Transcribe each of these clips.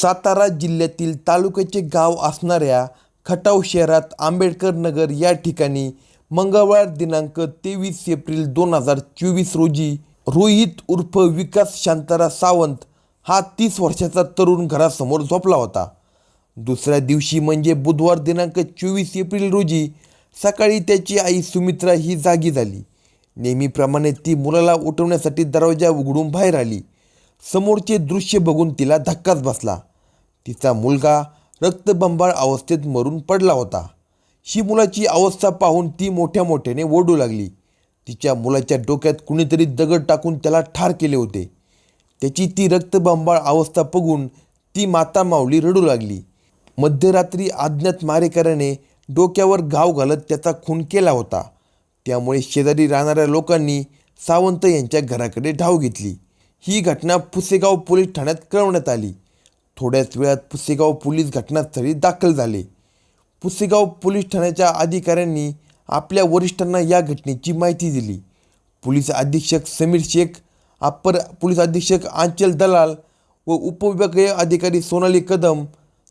सातारा जिल्ह्यातील तालुक्याचे गाव असणाऱ्या खटाव शहरात आंबेडकर नगर या ठिकाणी मंगळवार दिनांक तेवीस एप्रिल दोन हजार चोवीस रोजी रोहित उर्फ विकास शांतारा सावंत हा तीस वर्षाचा तरुण घरासमोर झोपला होता. दुसऱ्या दिवशी म्हणजे बुधवार दिनांक चोवीस एप्रिल रोजी सकाळी त्याची आई सुमित्रा ही जागी झाली. नेहमीप्रमाणे ती मुलाला उठवण्यासाठी दरवाजा उघडून बाहेर आली. समोरचे दृश्य बघून तिला धक्काच बसला. तिचा मुलगा रक्तबंबाळ अवस्थेत मरून पडला होता. ही मुलाची अवस्था पाहून ती मोठ्या मोठ्याने ओढू लागली. तिच्या मुलाच्या डोक्यात कुणीतरी दगड टाकून त्याला ठार केले होते. त्याची ती रक्तबंबाळ अवस्था बघून ती माता माऊली रडू लागली. मध्यरात्री अज्ञात मारेकऱ्याने डोक्यावर घाव घालत त्याचा खून केला होता. त्यामुळे शेजारी राहणाऱ्या लोकांनी सावंत यांच्या घराकडे धाव घेतली. ही घटना पुसेगाव पोलीस ठाण्यात कळवण्यात आली. थोड्याच वेळात पुसेगाव पोलीस घटनास्थळी दाखल झाले. पुसेगाव पोलीस ठाण्याच्या अधिकाऱ्यांनी आपल्या वरिष्ठांना या घटनेची माहिती दिली. पोलीस अधीक्षक समीर शेख अप्पर पोलीस अधीक्षक आंचल दलाल व उपविभागीय अधिकारी सोनाली कदम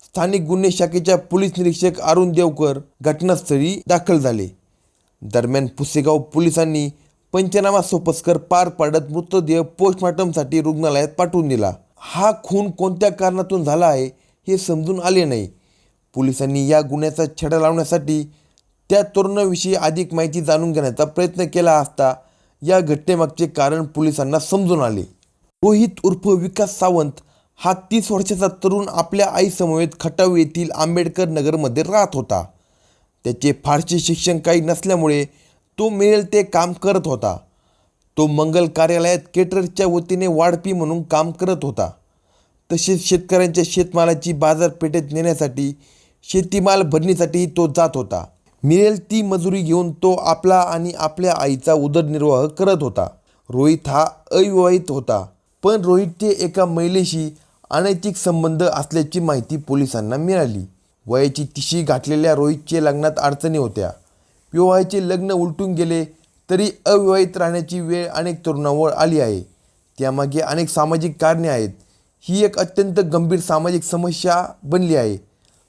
स्थानिक गुन्हे शाखेच्या पोलीस निरीक्षक अरुण देवकर घटनास्थळी दाखल झाले. दरम्यान पुसेगाव पोलिसांनी पंचनामा सोपस्कर पार पाडत मृतदेह पोस्टमॉर्टमसाठी रुग्णालयात पाठवून दिला. हा खून कोणत्या कारणातून झाला आहे हे समजून आले नाही. पोलिसांनी या गुन्ह्याचा छडा लावण्यासाठी त्या तरुणाविषयी अधिक माहिती जाणून घेण्याचा प्रयत्न केला असता या घटनेमागचे कारण पोलिसांना समजून आले. रोहित उर्फ विकास सावंत हा तीस वर्षाचा तरुण आपल्या आईसमवेत खटाव येथील आंबेडकर नगरमध्ये राहत होता. त्याचे फारसे शिक्षण काही नसल्यामुळे तो मिळेल ते काम करत होता. तो मंगल कार्यालयात केटरच्या वतीने वाढपी म्हणून काम करत होता. तसेच शेतकऱ्यांच्या शेतमालाची बाजारपेठेत नेण्यासाठी शेतीमाल भरणीसाठीही तो जात होता. मिळेल ती मजुरी घेऊन तो आपला आणि आपल्या आईचा उदरनिर्वाह करत होता. रोहित हा अविवाहित होता. पण रोहितचे एका महिलेशी अनैतिक संबंध असल्याची माहिती पोलिसांना मिळाली. वयाची तिशी गाठलेल्या रोहितचे लग्नात अडचणी होत्या. विवाहाचे लग्न उलटून गेले. तरी अविवाहित राहण्याची वेळ अनेक तरुणांवर आली आहे. त्यामागे अनेक सामाजिक कारणे आहेत. ही एक अत्यंत गंभीर सामाजिक समस्या बनली आहे.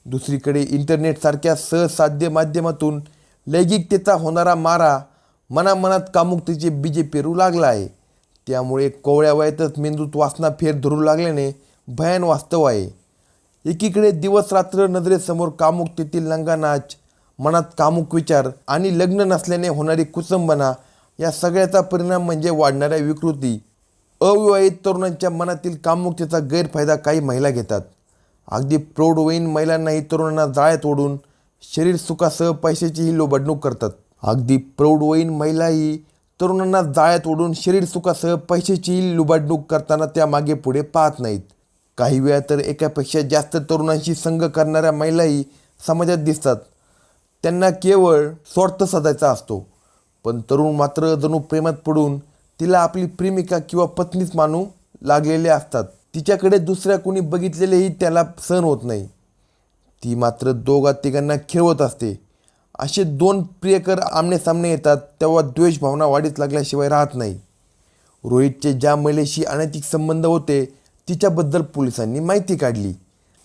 दुसरीकडे इंटरनेटसारख्या सहसाध्य माध्यमातून लैंगिकतेचा होणारा मारा मनामनात कामुकतेचे बीजे पेरू लागला आहे. त्यामुळे कोवळ्या वयातच मेंदूत वासना फेर धरू लागल्याने भयान वास्तव आहे. एकीकडे दिवस रात्र नजरेसमोर कामुकतेतील लंगानाच मनात कामुक विचार आणि लग्न नसल्याने होणारी कुसंबना या सगळ्याचा परिणाम म्हणजे वाढणाऱ्या विकृती. अविवाहित तरुणांच्या मनातील कामुकतेचा गैरफायदा काही महिला घेतात. अगदी प्रौढवयीन महिलांनाही तरुणांना जाळ्यात ओढून शरीर सुखासह पैशाचीही लोबडणूक करतात. अगदी प्रौढवयीन महिलाही तरुणांना जाळ्यात ओढून शरीर सुखासह पैशाचीही लुबाडणूक करताना त्या मागे पुढे पाहत नाहीत. काही वेळा तर एकापेक्षा जास्त तरुणांशी संग करणाऱ्या महिलाही समाजात दिसतात. त्यांना केवळ स्वार्थ साधायचा असतो. पण तरुण मात्र जणू प्रेमात पडून तिला आपली प्रेमिका किंवा पत्नीच मानू लागलेले असतात. तिच्याकडे दुसऱ्या कोणी बघितलेलेही त्याला सहन होत नाही. ती मात्र दोघा तिघांना खेळवत असते. असे दोन प्रियकर आमनेसामने येतात तेव्हा द्वेष भावना वाढीत लागल्याशिवाय राहत नाही. रोहितचे ज्या महिलेशी अनैतिक संबंध होते तिच्याबद्दल पोलिसांनी माहिती काढली.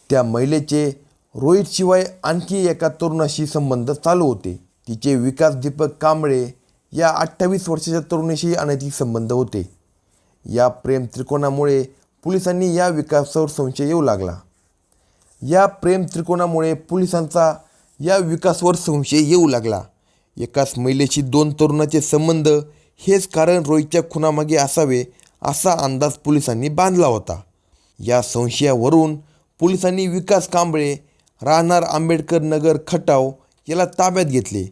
त्या महिलेचे रोहितशिवाय आणखी एका तरुणाशी संबंध चालू होते. तिचे विकास दीपक कांबळे या अठ्ठावीस वर्षाच्या तरुणीशी अनैतिक संबंध होते. या प्रेम त्रिकोणामुळे पोलिसांनी या विकासावर संशय येऊ लागला. या प्रेम त्रिकोणामुळे पोलिसांचा या विकासवर संशय येऊ लागला. एकाच महिलेशी दोन तरुणाचे संबंध हेच कारण रोहितच्या खुनामागे असावे असा अंदाज पोलिसांनी बांधला होता. या संशयावरून पोलिसांनी विकास कांबळे राहणार आंबेडकर नगर खटाव याला ताब्यात घेतले.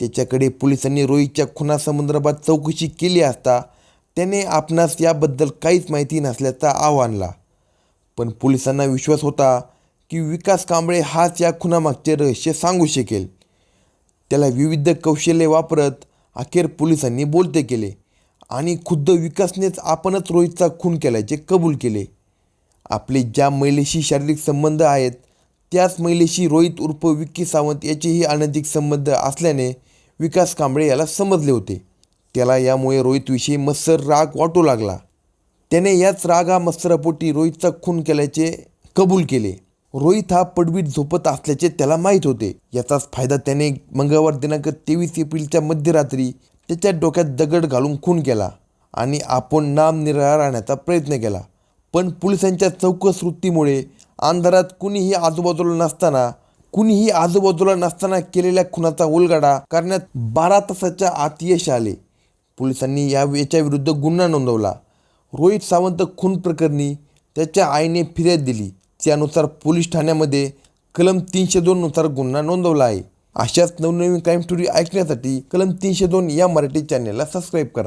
त्याच्याकडे पोलिसांनी रोहितच्या खुनासंदर्भात चौकशी केली असता त्याने आपणास याबद्दल काहीच माहिती नसल्याचा आव आणला. पण पोलिसांना विश्वास होता की विकास कांबळे हाच या खुनामागचे रहस्य सांगू शकेल. त्याला विविध कौशल्ये वापरत अखेर पोलिसांनी बोलते केले आणि खुद्द विकासनेच आपणच रोहितचा खून केल्याचे कबूल केले. आपले ज्या महिलेशी शारीरिक संबंध आहेत त्याच महिलेशी रोहित उर्फ विक्की सावंत याचेही अनैतिक संबंध असल्याने विकास कांबळे याला समजले होते. त्याला यामुळे रोहितविषयी मत्सर राग वाटू लागला. त्याने याच रागा मत्सरापोटी रोहितचा खून केल्याचे कबूल केले. रोहित हा पडवीत झोपत असल्याचे त्याला माहीत होते. याचाच फायदा त्याने मंगळवार दिनांक तेवीस एप्रिलच्या मध्यरात्री त्याच्या डोक्यात दगड घालून खून केला आणि आपण नाम निराळा राहण्याचा प्रयत्न केला. पण पोलिसांच्या चौकस वृत्तीमुळे अंधारात कुणीही आजूबाजूला नसताना कुणीही आजूबाजूला नसताना केलेल्या खुनाचा उलगडा करण्यात बारा तासाच्या आत यश आले. पोलिसांनी या याच्या विरुद्ध गुन्हा नोंदवला. रोहित सावंत खून प्रकरणी त्याच्या आईने फिर्याद दिली. त्यानुसार पोलीस ठाण्यामध्ये कलम तीनशे दोननुसार गुन्हा नोंदवला आहे. अशाच नवनवीन क्राईम स्टोरी ऐकण्यासाठी कलम तीनशे दोन या मराठी चॅनेलला सबस्क्राईब करा.